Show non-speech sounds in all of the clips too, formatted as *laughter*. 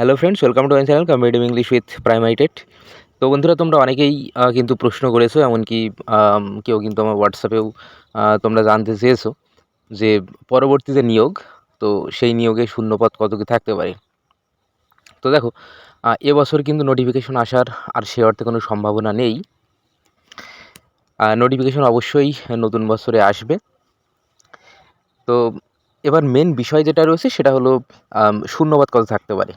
Hello friends welcome to my channel competitive English with প্রাইমাইটেড তো বন্ধুরা, তোমরা অনেকেই কিন্তু প্রশ্ন করেছ, এমনকি কেউ কিন্তু আমার হোয়াটসঅ্যাপেও তোমরা জানতে চেয়েছো যে পরবর্তীতে নিয়োগ, তো সেই নিয়োগে শূন্যপদ কত কি থাকতে পারে। তো দেখো এবছর কিন্তু নোটিফিকেশন আসার আর সে অর্থে কোনো সম্ভাবনা নেই। নোটিফিকেশন অবশ্যই নতুন বছরে আসবে। তো এবার মেন বিষয় যেটা রয়েছে সেটা হলো শূন্যবাদ কত থাকতে পারে।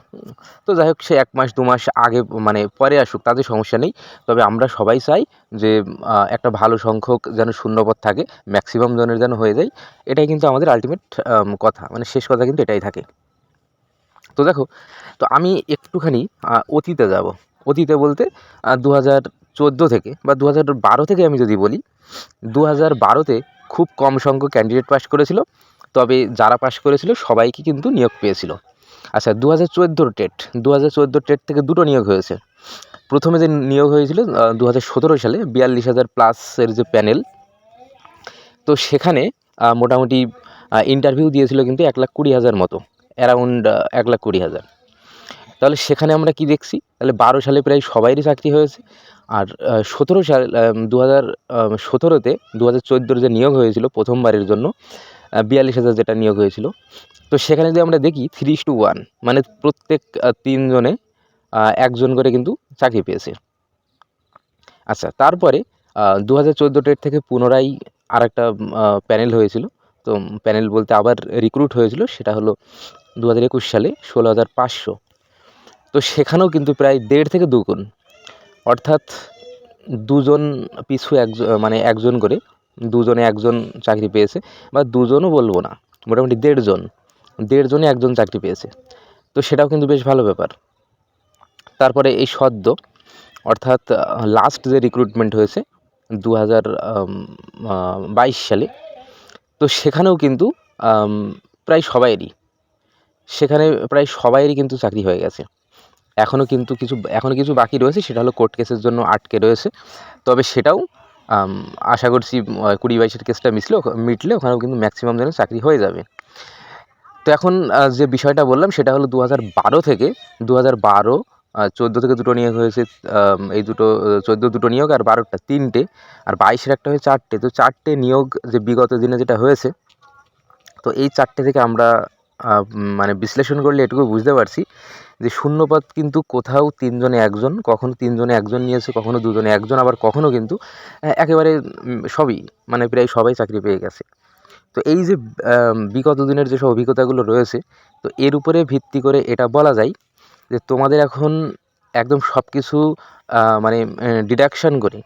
তো যাই হোক, সে এক মাস, দু মাস আগে মানে পরে আসুক, তাতে সমস্যা নেই। তবে আমরা সবাই চাই যে একটা ভালো সংখ্যক যেন শূন্যপদ থাকে ম্যাক্সিমাম জনের যেন হয়ে যায়। এটাই কিন্তু আমাদের আলটিমেট কথা। মানে শেষ কথা কিন্তু এটাই থাকে। তো দেখো, তো আমি একটুখানি অতীতে যাব। অতীতে বলতে দু হাজার চোদ্দ থেকে বা দু হাজার বারো থেকে আমি যদি বলি দু হাজার বারোতে খুব কম সংখ্যক ক্যান্ডিডেট পাশ করেছিল। তবে যারা পাশ করেছিল সবাইকে কিন্তু নিয়োগ পেয়েছিল। আচ্ছা দু হাজার চোদ্দোর টেট দু হাজার চোদ্দোর টেট থেকে দুটো নিয়োগ হয়েছে। প্রথমে যে নিয়োগ হয়েছিল দু হাজার সতেরো সালে বিয়াল্লিশ হাজার প্লাসের যে প্যানেল তো সেখানে মোটামুটি ইন্টারভিউ দিয়েছিল কিন্তু এক লাখ কুড়ি হাজার মতো অ্যারাউন্ড এক লাখ কুড়ি হাজার। তাহলে সেখানে আমরা কি দেখছি? তাহলে বারো সালে প্রায় সবাইরই চাকরি হয়েছে, আর সতেরো সাল দু হাজার সতেরোতে দু হাজার চোদ্দোর যে নিয়োগ হয়েছিল প্রথমবারের জন্য বিয়াল্লিশ হাজার যেটা নিয়োগ হয়েছিল। তো সেখানে যদি আমরা দেখি থ্রি টু ওয়ান মানে প্রত্যেক তিনজনে একজন করে কিন্তু চাকরি পেয়েছে। আচ্ছা তারপরে দু হাজার চোদ্দ টেট থেকে পুনরায় আর একটা প্যানেল হয়েছিল। তো প্যানেল বলতে আবার রিক্রুট হয়েছিল, সেটা হলো দু হাজার একুশ সালে ষোলো হাজার পাঁচশো। তো সেখানেও কিন্তু প্রায় দেড় থেকে দুগুণ। অর্থাৎ দুজন পিছু একজন মানে একজন করে দুজনে একজন চাকরি পেয়েছে, বা দুজনও বলব না, মোটামুটি দেড়জন, দেড়জনে একজন চাকরি পেয়েছে। তো সেটাও কিন্তু বেশ ভালো ব্যাপার। তারপরে এই সদ্য, অর্থাৎ লাস্ট যে রিক্রুটমেন্ট হয়েছে দু বাইশ সালে, তো সেখানেও কিন্তু প্রায় সবাইয়েরই সেখানে প্রায় সবাইয়েরই কিন্তু চাকরি হয়ে গেছে। এখনও কিন্তু কিছু এখনও কিছু বাকি রয়েছে, সেটা হলো কোর্ট কেসের জন্য আটকে রয়েছে। তবে সেটাও আশা করছি কুড়ি বাইশের কেসটা মিশলে ওখ- মিটলে ওখানেও কিন্তু ম্যাক্সিমাম জনের চাকরি হয়ে যাবে। তো এখন যে বিষয়টা বললাম, সেটা হলো দু বারো থেকে দু বারো চোদ্দ থেকে দুটো নিয়োগ হয়েছে এই দুটো চোদ্দ দুটো নিয়োগ আর বারোটা তিনটে, আর বাইশের একটা হয়ে চারটে। তো চারটে নিয়োগ যে বিগত দিনে যেটা হয়েছে, তো এই চারটে থেকে আমরা মানে বিশ্লেষণ করলে এটুকু বুঝতে পারছি যে শূন্যপদ কিন্তু কোথাও তিনজনে একজন, কখনো তিনজনে একজন নিয়েছে, কখনো দুজনে একজন, আবার কখনো কিন্তু একেবারে সবই মানে প্রায় সবাই চাকরি পেয়ে গেছে। তো এই যে বিগত দিনের যেসব অভিজ্ঞতাগুলো রয়েছে, তো এর উপরে ভিত্তি করে এটা বলা যায় যে তোমাদের এখন একদম সব কিছু মানে ডিডাকশান করে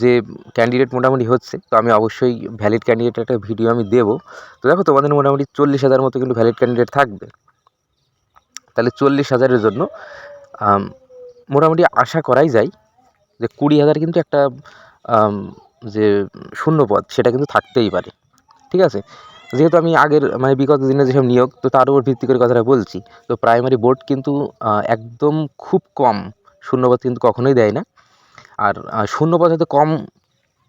যে ক্যান্ডিডেট মোটামুটি হচ্ছে, তো আমি অবশ্যই ভ্যালিড ক্যান্ডিডেট একটা ভিডিও আমি দেবো। তো দেখো, তোমাদের মোটামুটি চল্লিশ হাজার মতো কিন্তু ভ্যালিড ক্যান্ডিডেট থাকবে। তাহলে চল্লিশ হাজারের জন্য মোটামুটি আশা করাই যায় যে কুড়ি হাজার কিন্তু একটা যে শূন্য পদ, সেটা কিন্তু থাকতেই পারে। ঠিক আছে? যেহেতু আমি আগের মানে বিগত দিনে যেসব নিয়োগ, তো তার উপর ভিত্তি করে কথাটা বলছি। তো প্রাইমারি বোর্ড কিন্তু একদম খুব কম শূন্যপদ কিন্তু কখনোই দেয় না। আর শূন্য শূন্যপদ হয়তো কম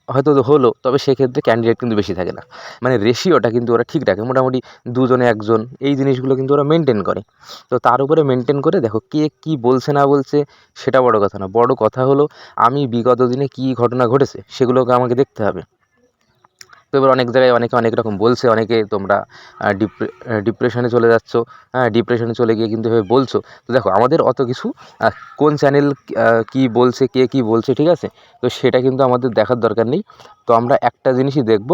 হয়তো হলো, তবে সেক্ষেত্রে ক্যান্ডিডেট কিন্তু বেশি থাকে না। মানে রেশিওটা কিন্তু ওরা ঠিক রাখে। মোটামুটি দুজনে একজন, এই জিনিসগুলো কিন্তু ওরা মেনটেন করে। তো তার উপরে মেনটেন করে দেখো কে কী বলছে না বলছে, সেটা বড় কথা না। বড় কথা হলো, আমি বিগত দিনে কী ঘটনা ঘটেছে, সেগুলোকে আমাকে দেখতে হবে। তো এবার অনেক জায়গায় অনেকে অনেক রকম বলছে, অনেকে তোমরা ডিপ্রে ডিপ্রেশনে চলে যাচ্ছ হ্যাঁ ডিপ্রেশনে চলে গিয়ে কিন্তু এভাবে বলছো। তো দেখো, আমাদের অত কিছু কোন চ্যানেল কি বলছে, কে কি বলছে, ঠিক আছে? তো সেটা কিন্তু আমাদের দেখার দরকার নেই। তো আমরা একটা জিনিসই দেখব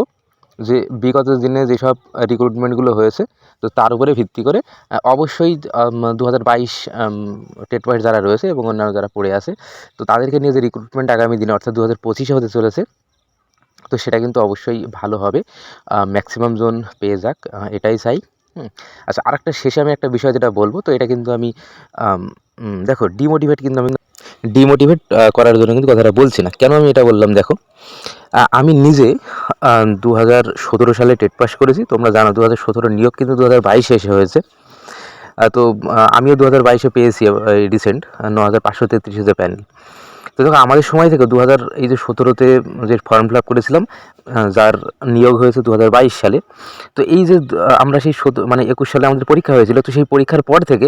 যে বিগত দিনে যেসব রিক্রুটমেন্টগুলো হয়েছে, তো তার উপরে ভিত্তি করে অবশ্যই দু হাজার বাইশ টেট পাস যারা রয়েছে এবং অন্যান্য যারা পড়ে আছে, তো তাদেরকে নিয়ে যে রিক্রুটমেন্ট আগামী দিনে, অর্থাৎ দু হাজার পঁচিশে হতে চলেছে তো সেটা কিন্তু অবশ্যই ভালো হবে। ম্যাক্সিমাম জোন পেয়ে যাক এটাই চাই। আচ্ছা আরেকটা শেষে আমি একটা বিষয় যেটা বলব, তো এটা কিন্তু আমি দেখো ডিমোটিভেট কিন্তু আমি ডিমোটিভেট করার জন্য কিন্তু কথাটা বলছি না। কেন আমি এটা বললাম দেখো? আমি নিজে দু হাজার সতেরো সালে টেট পাস করেছি। তোমরা জানো দু হাজার সতেরো নিয়োগ কিন্তু দু হাজার বাইশে এসে হয়েছে। তো আমিও দু হাজার বাইশে পেয়েছি রিসেন্ট ন হাজার পাঁচশো তেত্রিশ প্যানেল। তো দেখো, আমাদের সময় থেকে দু হাজার এই যে সতেরোতে যে ফর্ম ফিল আপ করেছিলাম যার নিয়োগ হয়েছে দু হাজার বাইশ সালে, তো এই যে আমরা সেই মানে একুশ সালে আমাদের পরীক্ষা হয়েছিল, তো সেই পরীক্ষার পর থেকে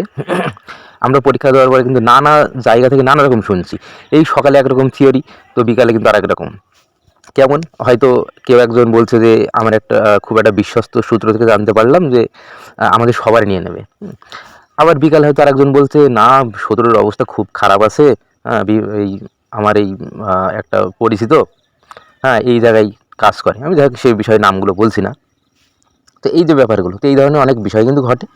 *clears throat* আমরা পরীক্ষা দেওয়ার পরে কিন্তু নানা জায়গা থেকে নানা রকম শুনছি। এই সকালে একরকম থিওরি তো বিকালে কিন্তু আরেক রকম। কেমন? হয়তো কেউ একজন বলছে যে, আমার একটা খুব একটা বিশ্বস্ত সূত্র থেকে জানতে পারলাম যে আমাদের সবার নিয়ে নেবে। আবার বিকালে হয়তো আরেকজন বলছে, না, সতেরোর অবস্থা খুব খারাপ আছে। এই আমার এই একটা পরিচিত হ্যাঁ এই জায়গায় কাজ করে। আমি যাই সেই বিষয়ে নামগুলো বলছি না। তো এই যে ব্যাপারগুলো, তো এই ধরনের অনেক বিষয় কিন্তু ঘটে।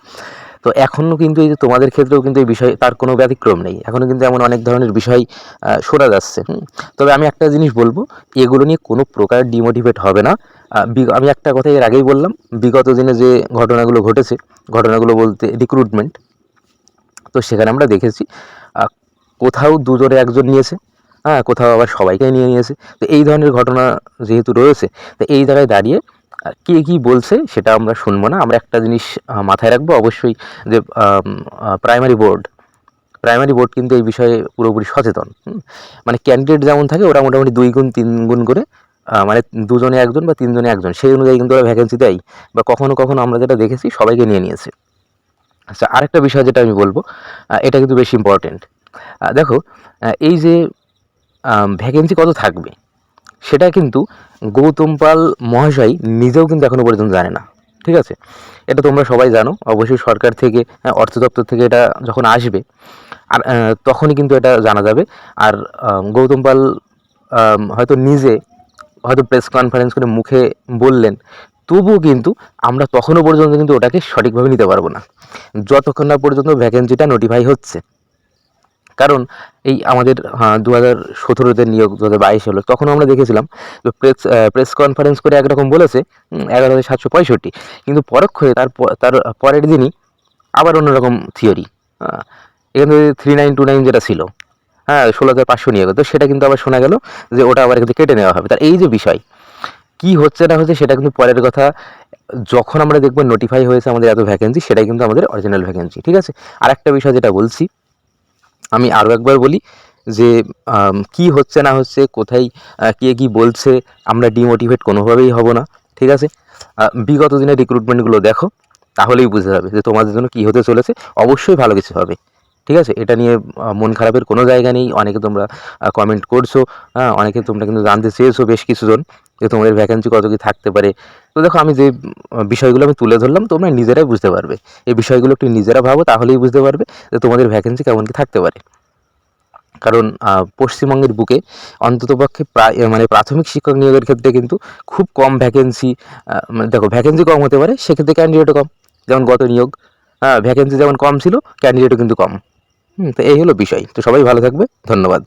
তো এখনও কিন্তু এই যে তোমাদের ক্ষেত্রেও কিন্তু এই বিষয় তার কোনো ব্যতিক্রম নেই। এখনও কিন্তু এমন অনেক ধরনের বিষয় শোনা যাচ্ছে তবে আমি একটা জিনিস বলব, এগুলো নিয়ে কোনো প্রকার ডিমোটিভেট হবে না। আমি একটা কথা এর আগেই বললাম, বিগত দিনে যে ঘটনাগুলো ঘটেছে, ঘটনাগুলো বলতে রিক্রুটমেন্ট তো সেখানে আমরা দেখেছি কোথাও দুজনে একজন নিয়েছে হ্যাঁ কোথাও আবার সবাইকে নিয়ে নিয়েছে। তো এই ধরনের ঘটনা যেহেতু রয়েছে, তো এই জায়গায় দাঁড়িয়ে কে কী বলছে সেটা আমরা শুনব না। আমরা একটা জিনিস মাথায় রাখব অবশ্যই যে প্রাইমারি বোর্ড প্রাইমারি বোর্ড কিন্তু এই বিষয়ে পুরোপুরি সচেতন। মানে ক্যান্ডিডেট যেমন থাকে, ওরা মোটামুটি দুই গুণ, তিন গুণ করে মানে দুজনে একজন বা তিনজনে একজন, সেই অনুযায়ী কিন্তু ওরা ভ্যাকেন্সি দেয়। বা কখনো কখনো আমরা যেটা দেখেছি, সবাইকে নিয়ে নিয়েছে। আচ্ছা আরেকটা বিষয় যেটা আমি বলব এটা কিন্তু বেশি ইম্পর্টেন্ট দেখো এই যে ভ্যাকেন্সি কত থাকবে? সেটা কিন্তু গৌতম পাল মহাশয় নিজেও কিন্তু এখনও পর্যন্ত জানে না। ঠিক আছে? এটা তোমরা সবাই জানো। অবশ্যই সরকার থেকে হ্যাঁ, অর্থ দপ্তর থেকে এটা যখন আসবে আর তখনই কিন্তু এটা জানা যাবে। আর গৌতম পাল হয়তো নিজে হয়তো প্রেস কনফারেন্স করে মুখে বললেন তবুও কিন্তু আমরা তখনও পর্যন্ত কিন্তু ওটাকে সঠিকভাবে নিতে পারব না। যতক্ষণ না পর্যন্ত ভ্যাকেন্সিটা নোটিফাই হচ্ছে। কারণ এই আমাদের দু হাজার সতেরোতে নিয়োগ দু হাজার বাইশ হলো তখন আমরা দেখেছিলাম যে প্রেস প্রেস কনফারেন্স করে একরকম বলেছে এগারো হাজার সাতশো পঁয়ষট্টি। কিন্তু পরোক্ষে তার তার পরের দিনই আবার অন্যরকম থিওরি এখানে থ্রি নাইন টু নাইন যেটা ছিল হ্যাঁ ষোলো হাজার পাঁচশো নিয়োগ তো সেটা কিন্তু আবার শোনা গেল যে ওটা আবার কিন্তু কেটে নেওয়া হবে। তার এই যে বিষয়, কি হচ্ছে না হচ্ছে সেটা কিন্তু পরের কথা, যখন আমরা দেখব নোটিফাই হয়েছে আমাদের এত ভ্যাকেন্সি সেটাই কিন্তু আমাদের অরিজিনাল ভ্যাকেন্সি ঠিক আছে? আর একটা বিষয় যেটা বলছি আমি আরও একবার বলি যে কি হচ্ছে না হচ্ছে, কোথায় কে কি বলছে, আমরা ডিমোটিভেট কোনোভাবেই হব না, ঠিক আছে? বিগত দিনের রিক্রুটমেন্টগুলো দেখো, তাহলেই বুঝতে যাবে যে তোমাদের জন্য কি হতে চলেছে। অবশ্যই ভালো কিছু হবে। ঠিক আছে? এটা নিয়ে মন খারাপের কোনো জায়গা নেই। অনেকে তোমরা কমেন্ট করছ হ্যাঁ? অনেকে তোমরা কিন্তু জানতে চেয়েছো বেশ কিছুজন যে তোমাদের ভ্যাকেন্সি কত কি থাকতে পারে। তো দেখো, আমি যে বিষয়গুলো আমি তুলে ধরলাম, তোমরা নিজেরাই বুঝতে পারবে। এই বিষয়গুলো একটু নিজেরা ভাবো, তাহলেই বুঝতে পারবে যে তোমাদের ভ্যাকেন্সি কেমন কি থাকতে পারে। কারণ পশ্চিমবঙ্গের বুকে অন্ততপক্ষে প্রায় মানে প্রাথমিক শিক্ষক নিয়োগের ক্ষেত্রে কিন্তু খুব কম ভ্যাকেন্সি দেখো ভ্যাকেন্সি কম হতে পারে, সেক্ষেত্রে ক্যান্ডিডেটও কম। যেমন গত নিয়োগ হ্যাঁ ভ্যাকেন্সি যেমন কম ছিল ক্যান্ডিডেটও কিন্তু কম। হুম তো এই হলো বিষয়। তো সবাই ভালো থাকবে। ধন্যবাদ।